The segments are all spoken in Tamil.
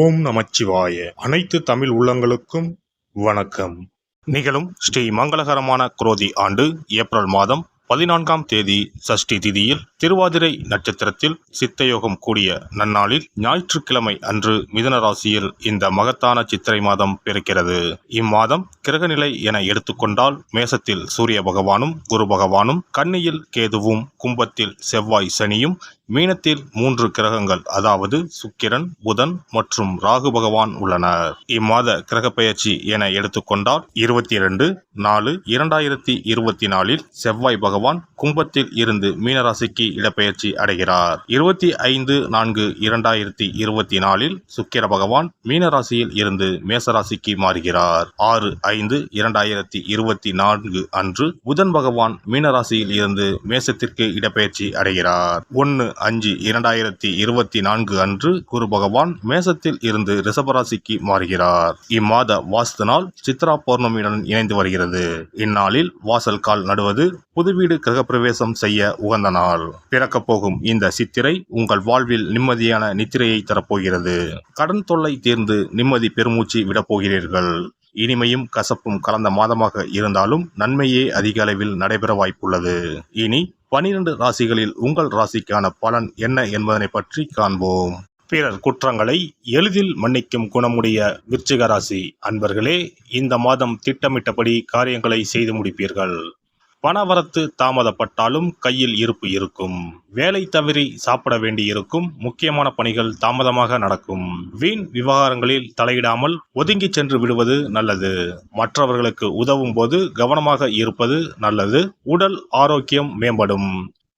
ஓம் நமச்சிவாய. அனைத்து தமிழ் உள்ளங்களுக்கும் வணக்கம். நிகழும் ஸ்ரீ மங்களகரமான குரோதி ஆண்டு ஏப்ரல் மாதம் பதினான்காம் தேதி சஷ்டி திதியில் திருவாதிரை நட்சத்திரத்தில் சித்தயோகம் கூடிய நன்னாளில் ஞாயிற்றுக்கிழமை அன்று மிதன ராசியில் இந்த மகத்தான சித்திரை மாதம் பிறக்கிறது. இம்மாதம் கிரகநிலை என எடுத்துக்கொண்டால் மேசத்தில் சூரிய பகவானும் குரு பகவானும் கன்னியில் கேதுவும் கும்பத்தில் செவ்வாய் சனியும் மீனத்தில் மூன்று கிரகங்கள் அதாவது சுக்கிரன் புதன் மற்றும் ராகு பகவான் உள்ளனர். இம்மாத கிரக பெயர்ச்சி என எடுத்துக்கொண்டால் இருபத்தி இரண்டு நாலு இரண்டாயிரத்தி இருபத்தி நாலில் செவ்வாய் பகவான் கும்பத்தில் இருந்து மீனராசிக்கு இடப்பெயர்ச்சி அடைகிறார். இருபத்தி ஐந்து நான்கு இரண்டாயிரத்தி இருபத்தி நாலில் சுக்கிர பகவான் மீனராசியில் இருந்து மேசராசிக்கு மாறுகிறார். ஆறு ஐந்து இரண்டாயிரத்தி இருபத்தி நான்கு அன்று புதன் பகவான் மீனராசியில் இருந்து மேசத்திற்கு இடப்பெயர்ச்சி அடைகிறார். ஒன்று அஞ்சு இரண்டாயிரத்தி இருபத்தி நான்கு அன்று குரு பகவான் மேசத்தில் இருந்து ரிஷபராசிக்கு மாறுகிறார். இம்மாத வாஸ்து நாள் சித்ரா பௌர்ணமியுடன் இணைந்து வருகிறது. இந்நாளில் வாசல் கால் நடுவது புது வீடு கிரகப்பிரவேசம் செய்ய உகந்த நாள். பிறக்கப் போகும் இந்த சித்திரை உங்கள் வாழ்வில் நிம்மதியான நித்திரையை தரப்போகிறது. கடன் தொல்லை தீர்ந்து நிம்மதி பெருமூச்சு விடப் போகிறீர்கள். இனிமையும் கசப்பும் கலந்த மாதமாக இருந்தாலும் நன்மையே அதிக அளவில் நடைபெற வாய்ப்புள்ளது. இனி பனிரெண்டு ராசிகளில் உங்கள் ராசிக்கான பலன் என்ன என்பதனை பற்றி காண்போம். பிறர் குற்றங்களை எளிதில் மன்னிக்கும் குணமுடைய விருச்சிக ராசி. அன்பர்களே இந்த மாதம் திட்டமிட்டபடி காரியங்களை செய்து முடிப்பீர்கள். பணவரத்து தாமதப்பட்டாலும் கையில் இருப்பு இருக்கும். வேலை தவறி சாப்பிட வேண்டியிருக்கும். முக்கியமான பணிகள் தாமதமாக நடக்கும். வீண் விவகாரங்களில் தலையிடாமல் ஒதுங்கி சென்று விடுவது நல்லது. மற்றவர்களுக்கு உதவும் போது கவனமாக இருப்பது நல்லது. உடல் ஆரோக்கியம் மேம்படும்.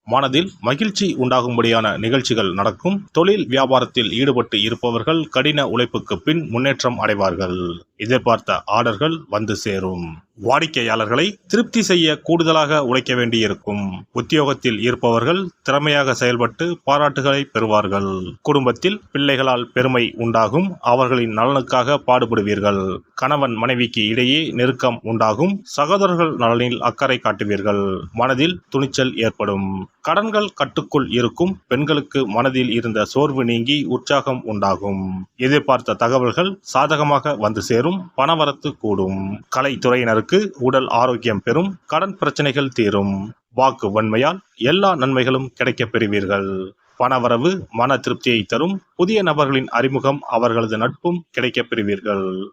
மனதில் மகிழ்ச்சி உண்டாகும்படியான நிகழ்ச்சிகள் நடக்கும். தொழில் வியாபாரத்தில் ஈடுபட்டு இருப்பவர்கள் கடின உழைப்புக்கு பின் முன்னேற்றம் அடைவார்கள். எதிர்பார்த்த ஆர்டர்கள் வந்து சேரும். வாடிக்கையாளர்களை திருப்தி செய்ய கூடுதலாக உழைக்க வேண்டியிருக்கும். உத்தியோகத்தில் இருப்பவர்கள் திறமையாக செயல்பட்டு பாராட்டுகளை பெறுவார்கள். குடும்பத்தில் பிள்ளைகளால் பெருமை உண்டாகும். அவர்களின் நலனுக்காக பாடுபடுவீர்கள். கணவன் மனைவிக்கு இடையே நெருக்கம் உண்டாகும். சகோதரர்கள் நலனில் அக்கறை காட்டுவீர்கள். மனதில் துணிச்சல் ஏற்படும். கடன்கள் கட்டுக்குள் இருக்கும். பெண்களுக்கு மனதில் இருந்த சோர்வு நீங்கி உற்சாகம் உண்டாகும். எதிர்பார்த்த தகவல்கள் சாதகமாக வந்து சேரும். பணவரத்து கூடும். கலைத்துறையினருக்கு உடல் ஆரோக்கியம் பெறும் கடன் பிரச்சனைகள் தீரும். வாக்கு வன்மையால் எல்லா நன்மைகளும் கிடைக்கப் பெறுவீர்கள். பணவரவு மன திருப்தியை தரும் புதிய நபர்களின் அறிமுகம் அவர்களது நட்பும் கிடைக்கப் பெறுவீர்கள்.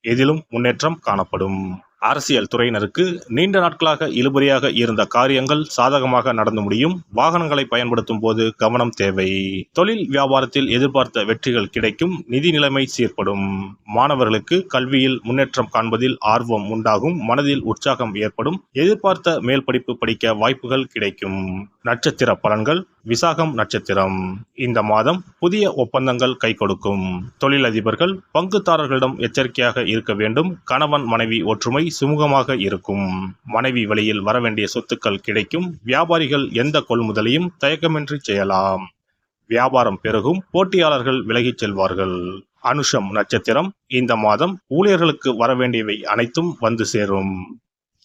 எதிலும் முன்னேற்றம் காணப்படும். அரசியல் துறையினருக்கு நீண்ட நாட்களாக இழுபறியாக இருந்த காரியங்கள் சாதகமாக நடந்து முடியும். வாகனங்களை பயன்படுத்தும் போது கவனம் தேவை. தொழில் வியாபாரத்தில் எதிர்பார்த்த வெற்றிகள் கிடைக்கும். நிதி நிலைமை சீர்படும். மாணவர்களுக்கு கல்வியில் முன்னேற்றம் காண்பதில் ஆர்வம் உண்டாகும். மனதில் உற்சாகம் ஏற்படும். எதிர்பார்த்த மேல் படிப்பு படிக்க வாய்ப்புகள் கிடைக்கும். நட்சத்திர பலன்கள் விசாகம் நட்சத்திரம். இந்த மாதம் புதிய ஒப்பந்தங்கள் கை கொடுக்கும். தொழிலதிபர்கள் பங்குதாரர்களிடம் எச்சரிக்கையாக இருக்க வேண்டும். கணவன் மனைவி ஒற்றுமை சுமூகமாக இருக்கும். மனைவி வழியில் வரவேண்டிய சொத்துக்கள் கிடைக்கும். வியாபாரிகள் எந்த கொள்முதலையும் தயக்கமின்றி செய்யலாம். வியாபாரம் பெருகும். போட்டியாளர்கள் விலகிச் செல்வார்கள். அனுஷம் நட்சத்திரம் இந்த மாதம் ஊழியர்களுக்கு வரவேண்டியவை அனைத்தும் வந்து சேரும்.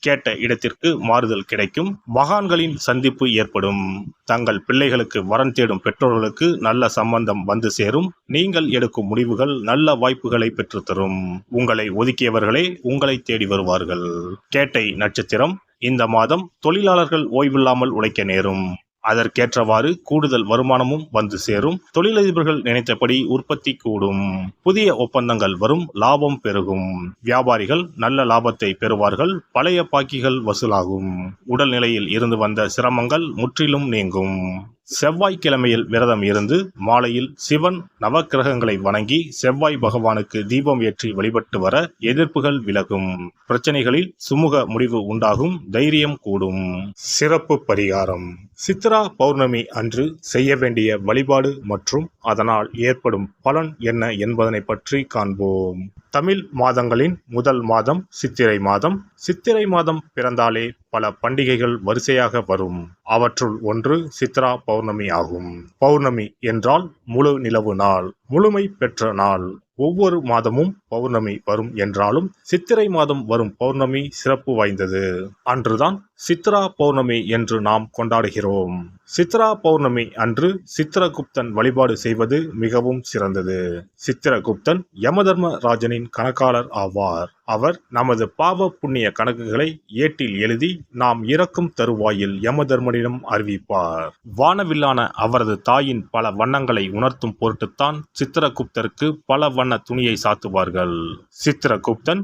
கேட்ட இடத்திற்கு மாறுதல் கிடைக்கும். மகான்களின் சந்திப்பு ஏற்படும். தங்கள் பிள்ளைகளுக்கு வரன் தேடும் பெற்றோர்களுக்கு நல்ல சம்பந்தம் வந்து சேரும். நீங்கள் எடுக்கும் முடிவுகள் நல்ல வாய்ப்புகளை பெற்றுத்தரும். உங்களை ஒதுக்கியவர்களே உங்களை தேடி வருவார்கள். கேட்டை நட்சத்திரம் இந்த மாதம் தொழிலாளர்கள் ஓய்வில்லாமல் உழைக்க நேரும். அதற்கேற்றவாறு கூடுதல் வருமானமும் வந்து சேரும். தொழிலதிபர்கள் நினைத்தபடி உற்பத்தி கூடும். புதிய ஒப்பந்தங்கள் வரும் லாபம் பெருகும். வியாபாரிகள் நல்ல லாபத்தை பெறுவார்கள் பழைய பாக்கிகள் வசூலாகும். உடல்நிலையில் இருந்து வந்த சிரமங்கள் முற்றிலும் நீங்கும். செவ்வாய்க்கிழமையில் விரதம் இருந்து மாலையில் சிவன் நவக்கிரகங்களை வணங்கி செவ்வாய் பகவானுக்கு தீபம் ஏற்றி வழிபட்டு வர எதிர்ப்புகள் விலகும். பிரச்சனைகளில் சுமூக முடிவு உண்டாகும் தைரியம் கூடும். சிறப்பு பரிகாரம். சித்ரா பௌர்ணமி அன்று செய்ய வேண்டிய வழிபாடு மற்றும் அதனால் ஏற்படும் பலன் என்ன என்பதனை பற்றி காண்போம். தமிழ் மாதங்களின் முதல் மாதம் சித்திரை மாதம். சித்திரை மாதம் பிறந்தாலே பல பண்டிகைகள் வரிசையாக வரும். அவற்றுள் ஒன்று சித்ரா பௌர்ணமி ஆகும். பௌர்ணமி என்றால் முழு நிலவு நாள் முழுமை பெற்ற நாள். ஒவ்வொரு மாதமும் பௌர்ணமி வரும் என்றாலும் சித்திரை மாதம் வரும் பௌர்ணமி சிறப்பு வாய்ந்தது. அன்றுதான் சித்ரா பௌர்ணமி என்று நாம் கொண்டாடுகிறோம். சித்ரா பௌர்ணமி அன்று சித்திரகுப்தன் வழிபாடு செய்வது மிகவும் சிறந்தது. சித்திரகுப்தன் யமதர்ம ராஜனின் கணக்காளர் ஆவார். அவர் நமது பாவ புண்ணிய கணக்குகளை ஏட்டில் எழுதி நாம் இறக்கும் தருவாயில் யமதர்மனிடம் அறிவிப்பார். வானவில்லான அவரது தாயின் பல வண்ணங்களை உணர்த்தும் பொருட்டுத்தான் சித்திரகுப்தருக்கு பல வண்ண துணியை சாத்துவார்கள். சித்திரகுப்தன்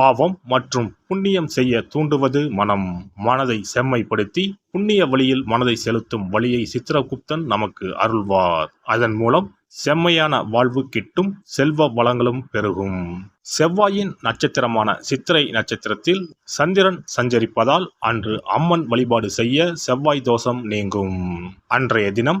பாவம் மற்றும் புண்ணியம் செய்ய தூண்டுவது மனம். மனதை செம்மைப்படுத்தி புண்ணிய வழியில் மனதை செலுத்தும் வழியை சித்திரகுப்தன் நமக்கு அருள்வார். அதன் மூலம் செம்மையான வாழ்வு கிட்டும் செல்வ வளங்களும் பெருகும். செவ்வாயின் நட்சத்திரமான சித்திரை நட்சத்திரத்தில் சந்திரன் சஞ்சரிப்பதால் அன்று அம்மன் வழிபாடு செய்ய செவ்வாய் தோஷம் நீங்கும். அன்றைய தினம்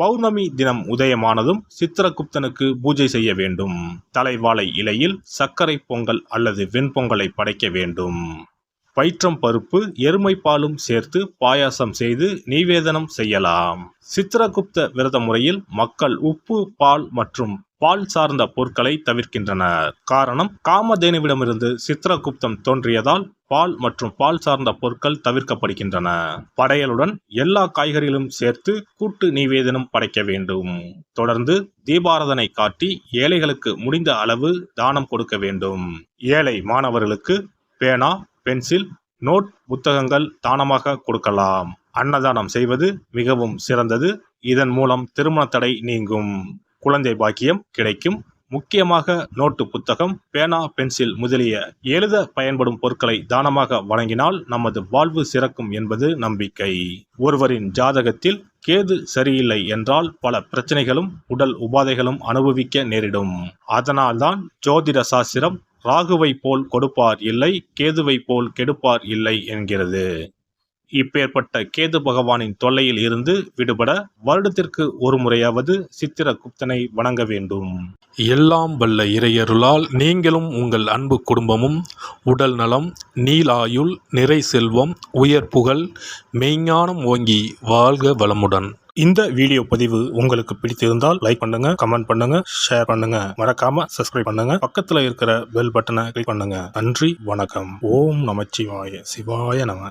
பௌர்ணமி தினம் உதயமானதும் சித்திரகுப்தனுக்கு பூஜை செய்ய வேண்டும். தலைவாழை இலையில் சர்க்கரை பொங்கல் அல்லது வெண்பொங்கலை படைக்க வேண்டும். பயிற்றம் பருப்பு எருமை பாலும் சேர்த்து பாயாசம் செய்து நிவேதனம் செய்யலாம். சித்திரகுப்த விரத முறையில் மக்கள் உப்பு பால் மற்றும் பால் சார்ந்த பொருட்களை தவிர்க்கின்றனர். காரணம் காமதேனுவிடமிருந்து சித்திரகுப்தம் தோன்றியதால் பால் மற்றும் பால் சார்ந்த பொருட்கள் தவிர்க்கப்படுகின்றன. படையலுடன் எல்லா காய்கறிகளும் சேர்த்து கூட்டு நிவேதனம் படைக்க வேண்டும். தொடர்ந்து தீபாரதனை காட்டி ஏழைகளுக்கு முடிந்த அளவு தானம் கொடுக்க வேண்டும். ஏழை மாணவர்களுக்கு பேனா பென்சில் நோட் புத்தகங்கள் தானமாக கொடுக்கலாம். அன்னதானம் செய்வது மிகவும் சிறந்தது. இதன் மூலம் திருமண தடை நீங்கும். குழந்தை பாக்கியம் கிடைக்கும். முக்கியமாக நோட்டு புத்தகம் பேனா பென்சில் முதலிய எழுத பயன்படும் பொருட்களை தானமாக வழங்கினால் நமது வாழ்வு சிறக்கும் என்பது நம்பிக்கை. ஒருவரின் ஜாதகத்தில் கேது சரியில்லை என்றால் பல பிரச்சனைகளும் உடல் உபாதைகளும் அனுபவிக்க நேரிடும். அதனால்தான் ஜோதிட சாஸ்திரம் ராகுவை போல் கொடுப்பார் இல்லை கேதுவை போல் கெடுப்பார் இல்லை என்கிறது. இப்பேற்பட்ட கேது பகவானின் தொல்லையில் இருந்து விடுபட வருடத்திற்கு ஒரு முறையாவது சித்திரகுப்தனை வணங்க வேண்டும். எல்லாம் வல்ல இறையருளால் நீங்களும் உங்கள் அன்பு குடும்பமும் உடல் நலம் நீலாயுள் நிறை செல்வம் உயர் புகழ் மெய்ஞானம் ஓங்கி வாழ்க வளமுடன். இந்த வீடியோ பதிவு உங்களுக்கு பிடித்திருந்தால் லைக் பண்ணுங்க கமெண்ட் பண்ணுங்க ஷேர் பண்ணுங்க. மறக்காம சப்ஸ்கிரைப் பண்ணுங்க. பக்கத்துல இருக்கிற பெல் பட்டனை கிளிக் பண்ணுங்க. நன்றி வணக்கம். ஓம் நமச்சிவாய. சிவாய நம.